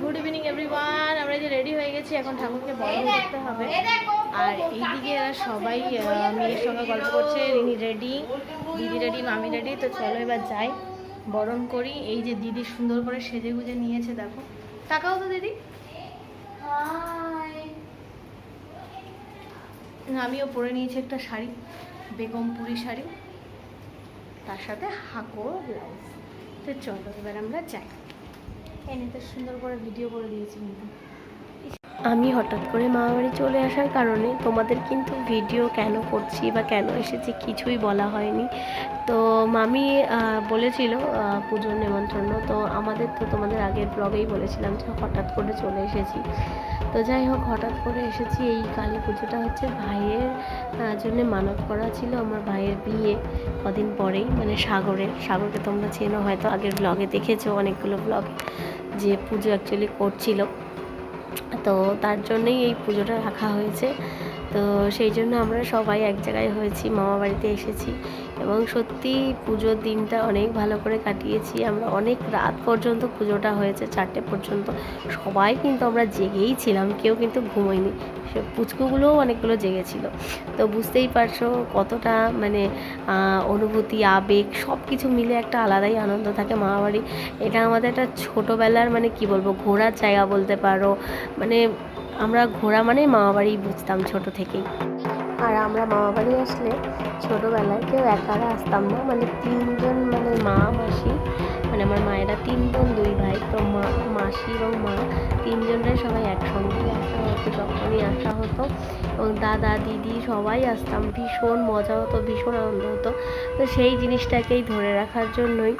Good evening everyone আমরা যে ready হয়ে গেছি এখন ঠাকুরকে বরণ করতে হবে। আর এইদিকে এরা সবাই মেয়ের সঙ্গে গল্প করছে রিনি রেডি দিদি রেডি মামি রেডি তো চলো এবার যাই বরণ করি। এই যে দিদি সুন্দর করে সেজে গুজে নিয়েছে দেখো। তাকাও তো দিদি। আমিও পরে নিয়েছি একটা শাড়ি বেগমপুরি শাড়ি। তার সাথে হাকো ব্লাউজ। তো চলো এবার আমরা যাই। এনে তো সুন্দর করে ভিডিও করে দিয়েছি কিন্তু। আমি হঠাৎ করে মামাবাড়ি চলে আসার কারণে তোমাদের কিন্তু ভিডিও কেন করছি বা কেন এসেছি কিছুই বলা হয়নি। তো মামি বলেছিল পুজোর নেমন্ত্রণ। তো আমাদের তো তোমাদের আগের ব্লগেই বলেছিলাম যে হঠাৎ করে চলে এসেছি। তো যাই হোক, হঠাৎ করে এসেছি। এই কালী পুজোটা হচ্ছে ভাইয়ের জন্য মানত করা ছিল আমার ভাইয়ের বিয়ে কদিন পরেই মানে সাগরের সাগরকে তোমরা চেনো, হয়তো আগের ব্লগে দেখেছ অনেকগুলো ব্লগে যে পুজো অ্যাকচুয়ালি করছিল। তো তার জন্যই এই পুজোটা রাখা হয়েছে। তো সেই জন্য আমরা সবাই এক জায়গায় হয়েছি মামা বাড়িতে এসেছি। এবং সত্যি পুজোর দিনটা অনেক ভালো করে কাটিয়েছি। আমরা অনেক রাত পর্যন্ত পুজোটা হয়েছে, চারটে পর্যন্ত। সবাই কিন্তু আমরা জেগেই ছিলাম, কেউ কিন্তু ঘুমোয়নি। সে পুচকুগুলোও অনেকগুলো জেগেছিল। তো বুঝতেই পারছ কতটা মানে অনুভূতি, আবেগ সব কিছু মিলে একটা আলাদাই আনন্দ থাকে মামাবাড়ি এটা আমাদের একটা ছোটোবেলার মানে কি বলব, ঘোরার জায়গা বলতে পারো। মানে আমরা ঘোরা মানে মামাবাড়ি বুঝতাম ছোট থেকেই। আমরা মামাবাড়ি আসলে ছোটোবেলায় কেউ একারা আসতাম না। মানে তিনজন মানে মা, মাসি মানে আমার মায়েরা তিন বোন দুই ভাই, তো মা, মাসি এবং মা তিনজনরাই সবাই একসঙ্গেই আসা হতো, যখনই আসা হতো। এবং দাদা, দিদি সবাই আসতাম। ভীষণ মজা হতো, ভীষণ আনন্দ হতো। তো সেই জিনিসটাকেই ধরে রাখার জন্যই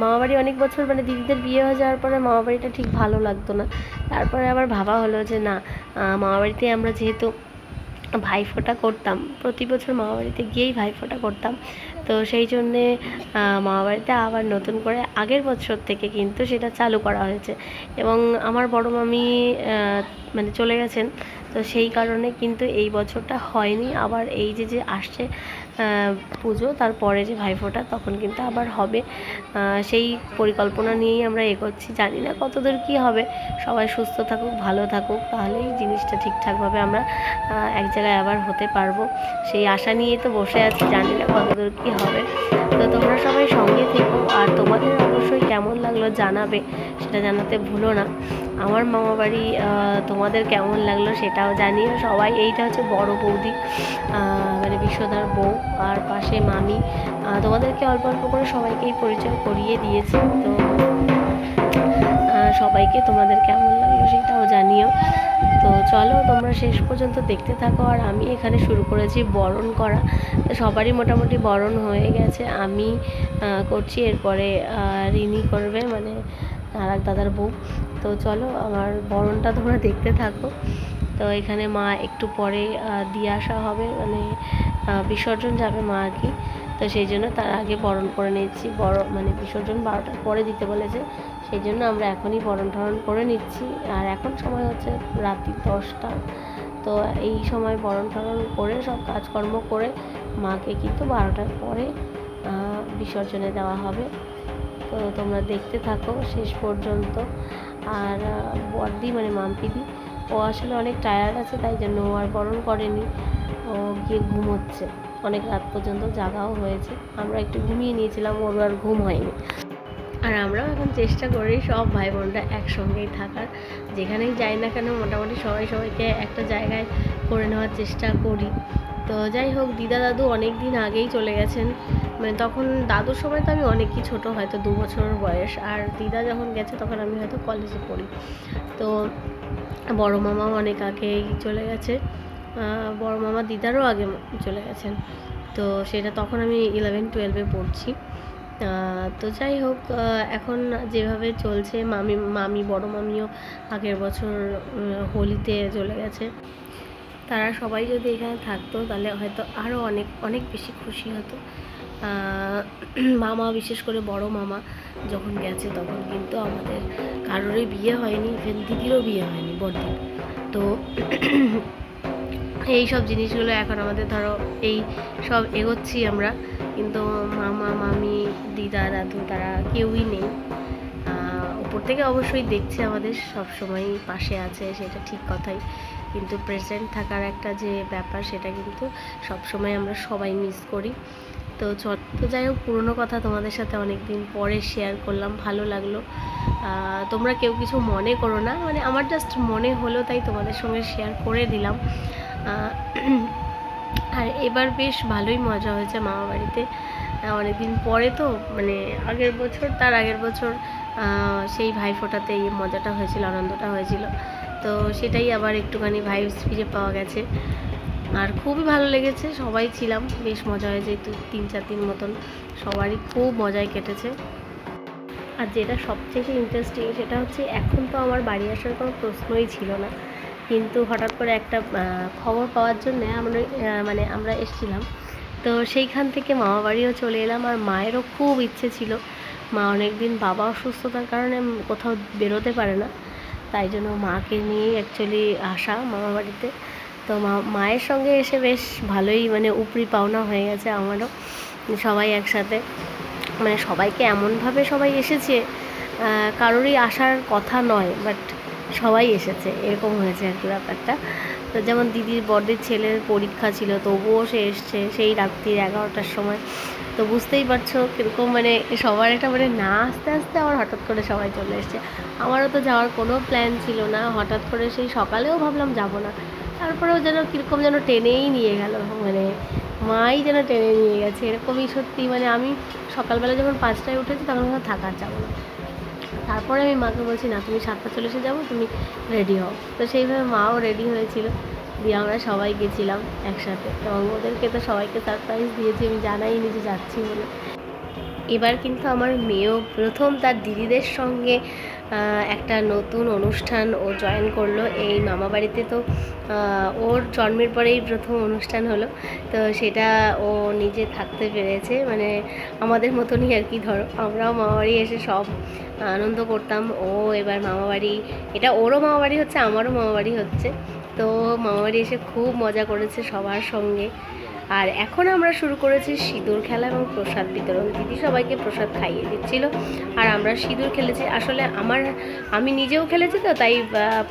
মামাবাড়ি অনেক বছর মানে দিদিদের বিয়ে হয়ে যাওয়ার পরে মামাবাড়িটা ঠিক ভালো লাগতো না। তারপরে আবার ভাবা হলো যে না মামাবাড়িতে আমরা যেহেতু ভাইফোঁটা করতাম। প্রতি বছর মামাবাড়িতে গিয়েই ভাইফোঁটা করতাম। তো সেই জন্যে মামাবাড়িতে আবার নতুন করে আগের বছর থেকে কিন্তু সেটা চালু করা হয়েছে। এবং আমার বড় মামি মানে চলে গেছেন। তো সেই কারণে কিন্তু এই বছরটা হয়নি। আবার এই যে যে আসছে পুজো তারপরে যে ভাইফোঁটা, তখন কিন্তু আবার হবে। সেই পরিকল্পনা নিয়েই আমরা এগোচ্ছি। জানি না কতদূর কী হবে। সবাই সুস্থ থাকুক, ভালো থাকুক, তাহলেই জিনিসটা ঠিকঠাকভাবে আমরা এক জায়গায় আবার হতে পারব। সেই আশা নিয়েই তো বসে আছি, জানি না কতদূর কী হবে। তো তোমরা সবাই সঙ্গে থেকো, আর তোমাদের অবশ্যই কেমন লাগল জানাবে, সেটা জানাতে ভুলো না। আমার মামা বাড়ি তোমাদের কেমন লাগল সেটাও জানিও। সবাই, এইটা হচ্ছে বড় বৌদি মানে বিশ্বদার বউ। আর পাশে মামি তোমাদেরকে অল্প অল্প করে সবাইকেই পরিচয় করিয়ে দিয়েছি। তো সবাইকে তোমাদের কেমন লাগল সেটাও জানিও। তো চলো, তোমরা শেষ পর্যন্ত দেখতে থাকো। আর আমি এখানে শুরু করেছি বরণ করা। সবারই মোটামুটি বরণ হয়ে গেছে। আমি করছি, এরপরে রিনি করবে মানে আর দাদার বউ। তো চলো, আমার বরণটা তোমরা দেখতে থাকো। তো এখানে মা একটু পরে দিয়ে আসা হবে। মানে বিসর্জন যাবে মা আর কি। তো সেই জন্য তার আগে বরণ করে নিচ্ছি। বড় মানে বিসর্জন বারোটার পরে দিতে বলেছে। সেই জন্য আমরা এখনই বরণ টরণ করে নিচ্ছি। আর এখন সময় হচ্ছে রাত্রি দশটা। তো এই সময় বরণ টরণ করে, সব কাজকর্ম করে মাকে কিন্তু বারোটার পরে বিসর্জনে দেওয়া হবে। তো তোমরা দেখতে থাকো শেষ পর্যন্ত। আর বড়দি মানে মাম্পিদি ও আসলে অনেক টায়ার্ড আছে, তাই জন্য ও আর বরণ করেনি। ও গিয়ে ঘুমোচ্ছে। অনেক রাত পর্যন্ত জাগাও হয়েছে। আমরা একটু ঘুমিয়ে নিয়েছিলাম, ওর আর ঘুম হয়নি। আর আমরাও এখন চেষ্টা করি সব ভাই বোনরা একসঙ্গেই থাকার। যেখানেই যাই না কেন, মোটামুটি সবাই সবাইকে একটা জায়গায় করে নেওয়ার চেষ্টা করি। তো যাই হোক, দিদা দাদু অনেক দিন আগেই চলে গেছেন। মানে তখন দাদুর সময় তো আমি অনেকই ছোট, হয়তো দু বছর বয়স। আর দিদা যখন গেছে, তখন আমি হয়তো কলেজে পড়ি। তো বড় মামাও অনেক আগেই চলে গেছে। বড় মামা দিদারও আগে চলে গেছেন। তো সেটা তখন আমি ইলেভেন টুয়েলভে পড়ছি। তো যাই হোক এখন যেভাবে চলছে, মামি মামি, বড় মামিও আগের বছর হোলিতে চলে গেছে। তারা সবাই যদি এখানে থাকতো, তাহলে হয়তো আরও অনেক অনেক বেশি খুশি হতো। মামা, বিশেষ করে বড় মামা যখন গেছে তখন কিন্তু আমাদের কারোরই বিয়ে হয়নি ইভেন দিদিরও বিয়ে হয়নি বড়দিন তো এই সব জিনিসগুলো এখন আমাদের ধরো এই সব এগোচ্ছি আমরা। কিন্তু মামা, মামি, দিদা, দাদু তারা কেউই নেই। ওপর থেকে অবশ্যই দেখছে আমাদের, সব সময় পাশে আছে, সেটা ঠিক কথাই। কিন্তু প্রেজেন্ট থাকার একটা যে ব্যাপার, সেটা কিন্তু সব সময় আমরা সবাই মিস করি। তো চট, তো যাই হোক, পুরোনো কথা তোমাদের সাথে অনেক দিন পরে শেয়ার করলাম, ভালো লাগল। তোমরা কেউ কিছু মনে করো না মানে আমার জাস্ট মনে হলো, তাই তোমাদের সঙ্গে শেয়ার করে দিলাম। আর এবার বেশ ভালোই মজা হয়েছে মামা বাড়িতে। অনেক দিন পরে তো মানে আগের বছর, তার আগের বছর সেই ভাই ফোটাতে এই মজাটা হয়েছিল, আনন্দটা হয়েছিল। তো সেটাই আবার একটুখানি ভাইবস ফিরে পাওয়া গেছে। আর খুবই ভালো লেগেছে, সবাই ছিলাম, বেশ মজা হয়েছে দু, তিন, চার দিন মতন সবারই খুব মজায় কেটেছে। আর যেটা সবথেকে ইন্টারেস্টিং সেটা হচ্ছে এখন তো আমার বাড়ি আসার কোনো প্রশ্নই ছিল না। কিন্তু হঠাৎ করে একটা খবর পাওয়ার জন্যে আমরা মানে আমরা এসেছিলাম। তো সেইখান থেকে মামা বাড়িও চলে এলাম, আর মায়েরও খুব ইচ্ছে ছিল। মা অনেক দিন বাবা অসুস্থতার কারণে কোথাও বেরোতে পারে না। তাই জন্য মাকে নিয়েই অ্যাকচুয়ালি আসা মামা বাড়িতে। তো মা, মায়ের সঙ্গে এসে বেশ ভালোই মানে উপরি পাওনা হয়ে গেছে আমারও, সবাই একসাথে। মানে সবাইকে এমনভাবে সবাই এসেছে কারোরই আসার কথা নয় বাট সবাই এসেছে, এরকম হয়েছে আর কি ব্যাপারটা। তো যেমন দিদির বড়দের ছেলের পরীক্ষা ছিল, তবুও সে এসছে সেই রাত্রির এগারোটার সময়। তো বুঝতেই পারছ কীরকম মানে সবার একটা মানে না আসতে আসতে আবার হঠাৎ করে সবাই চলে এসছে। আমারও তো যাওয়ার কোনো প্ল্যান ছিল না, হঠাৎ করে সেই সকালেও ভাবলাম যাব না। তারপরেও যেন কীরকম যেন টেনেই নিয়ে গেল মানে মাই যেন টেনে নিয়ে গেছে। এরকমই সত্যি মানে আমি সকালবেলা যখন পাঁচটায় উঠেছি তখন আমার থাকার যাব না। তারপরে আমি মাকে বলছি, না, তুমি সাতটা চলে এসে যাব, তুমি রেডি হও। তো সেইভাবে মাও রেডি হয়েছিল। দিয়ে আমরা সবাই গেছিলাম একসাথে। এবং ওদেরকে তো সবাইকে সারপ্রাইজ দিয়েছি, আমি জানাইনি যে যাচ্ছি বলে। এবার কিন্তু আমার মেয়েও প্রথম তার দিদিদের সঙ্গে একটা নতুন অনুষ্ঠান ও জয়েন করল এই মামা বাড়িতে তো ওর জন্মের পরেই প্রথম অনুষ্ঠান হলো। তো সেটা ও নিজে থাকতে পেরেছে। মানে আমাদের মতনই আর কি, ধরো আমরাও মামাবাড়ি এসে সব আনন্দ করতাম। ও এবার মামাবাড়ি, এটা ওরও মামাবাড়ি হচ্ছে, আমারও মামাবাড়ি হচ্ছে। তো মামাবাড়ি এসে খুব মজা করেছে সবার সঙ্গে। আর এখন আমরা শুরু করেছি সিঁদুর খেলা এবং প্রসাদ বিতরণ। দিদি সবাইকে প্রসাদ খাইয়ে দিচ্ছিল। আর আমরা সিঁদুর খেলেছি। আসলে আমার, আমি নিজেও খেলেছি তো, তাই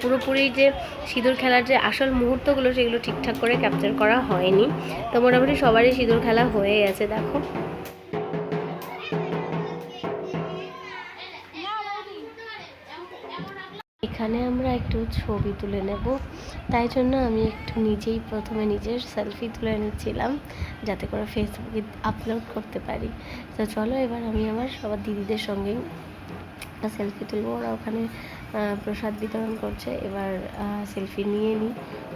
পুরোপুরি যে সিঁদুর খেলার যে আসল মুহূর্তগুলো সেগুলো ঠিকঠাক করে ক্যাপচার করা হয়নি। তো মোটামুটি সবারই সিঁদুর খেলা হয়ে গেছে, দেখো। এখানে আমরা একটু ছবি তুলে নেব। তাই জন্য আমি একটু নিজেই প্রথমে নিজের সেলফি তুলে নিচ্ছিলাম, যাতে করে ফেসবুকে আপলোড করতে পারি। তো চলো এবার আমি আমার সবার দিদিদের সঙ্গেই সেলফি তুলবো। ওরা ওখানে প্রসাদ বিতরণ করছে। এবার সেলফি নিয়ে নিই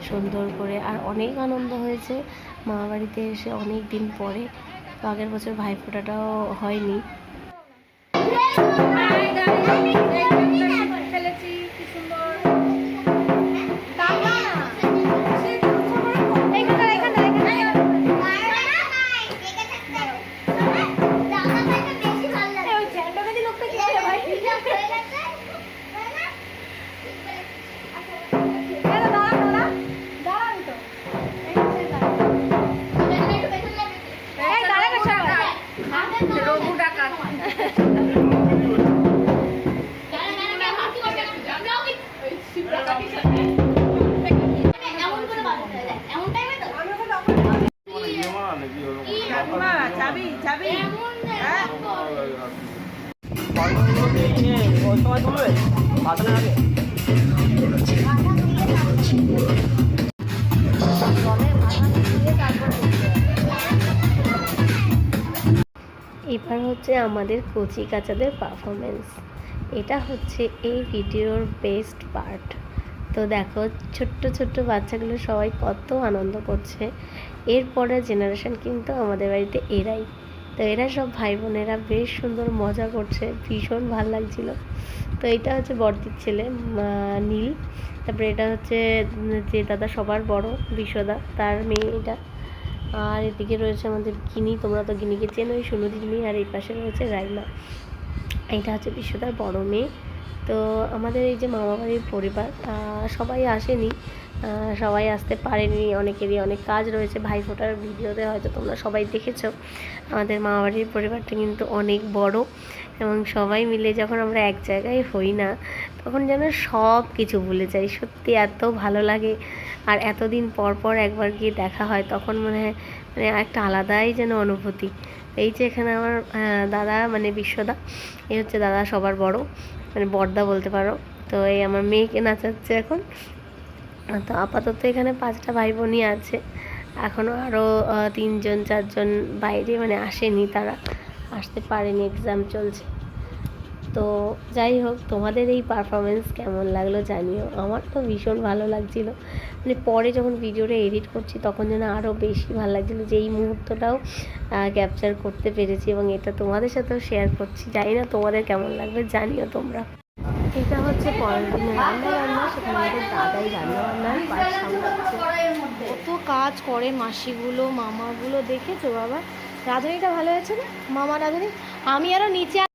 সুন্দর করে। আর অনেক আনন্দ হয়েছে। মামা বাড়িতে এসে অনেক দিন পরে। আগের বছর ভাইফোঁটাটাও হয়নি। চাবি হ্যাঁ? এবার হচ্ছে আমাদের কচি কাচাদের পারফরমেন্স এটা হচ্ছে এই ভিডিওর বেস্ট পার্ট তো দেখো, ছোট্ট ছোট্ট বাচ্চাগুলো সবাই কত আনন্দ করছে। এরপরে জেনারেশন কিন্তু আমাদের বাড়িতে এরাই। তো এরা সব ভাই বোনেরা বেশ সুন্দর মজা করছে, ভীষণ ভালো লাগছিল। তো এটা হচ্ছে বড়দির ছেলে নীল। তারপরে এটা হচ্ছে যে দাদা সবার বড়, বিশ্বদা, তার মেয়ে এটা। আর এদিকে রয়েছে আমাদের গিনি, তোমরা তো গিনিকে চেনোই সুনদির মেয়ে আর এই পাশে রয়েছে রাইমা। এটা হচ্ছে বিশ্বদার বড় মেয়ে। তো আমাদের এই যে মামাবাড়ির পরিবার সবাই আসেনি। সবাই আসতে পারেনি, অনেকেরই অনেক কাজ রয়েছে। ভাই ফোটার ভিডিওতে হয়তো তোমরা সবাই দেখেছ। আমাদের মামাবাড়ির পরিবারটা কিন্তু অনেক বড় এবং সবাই মিলে যখন আমরা এক জায়গায় হই না, তখন যেন সব কিছু ভুলে যাই। সত্যি এত ভালো লাগে। আর এতদিন পর পর একবার গিয়ে দেখা হয়, তখন মনে হয় মানে একটা আলাদাই যেন অনুভূতি। এই যে এখানে আমার দাদা মানে বিশ্বদা এই হচ্ছে দাদা সবার বড় মানে বড়দা বলতে পারো। তো এই আমার মেয়েকে নাচাচ্ছে এখন। তো আপাতত এখানে পাঁচটা ভাই বোনই আছে এখনও আরও তিনজন, চারজন বাইরে মানে আসেনি তারা। আসতে পারেনি এক্সাম চলছে। তো যাই হোক, তোমাদের এই পারফরমেন্স কেমন লাগল জানিও। আমার তো ভীষণ ভালো লাগছিল। মানে পরে যখন ভিডিওটা এডিট করছি, তখন যেন আরও বেশি ভালো লাগছিল যে এই মুহূর্তটাও ক্যাপচার করতে পেরেছি এবং এটা তোমাদের সাথেও শেয়ার করছি। জানি না তোমাদের কেমন লাগবে, জানিও তোমরা। এটা হচ্ছে পরের দিনের রান্না বান্না সেখানে আমাদের দাদাই রান্না বান্নার পাশ সামলাচ্ছে। কত কাজ করে মাসিগুলো, মামাগুলো, দেখেছ বাবা? রাঁধুনিটা ভালো হয়েছে না? মামা রাঁধুনি? আমি আরও নিচে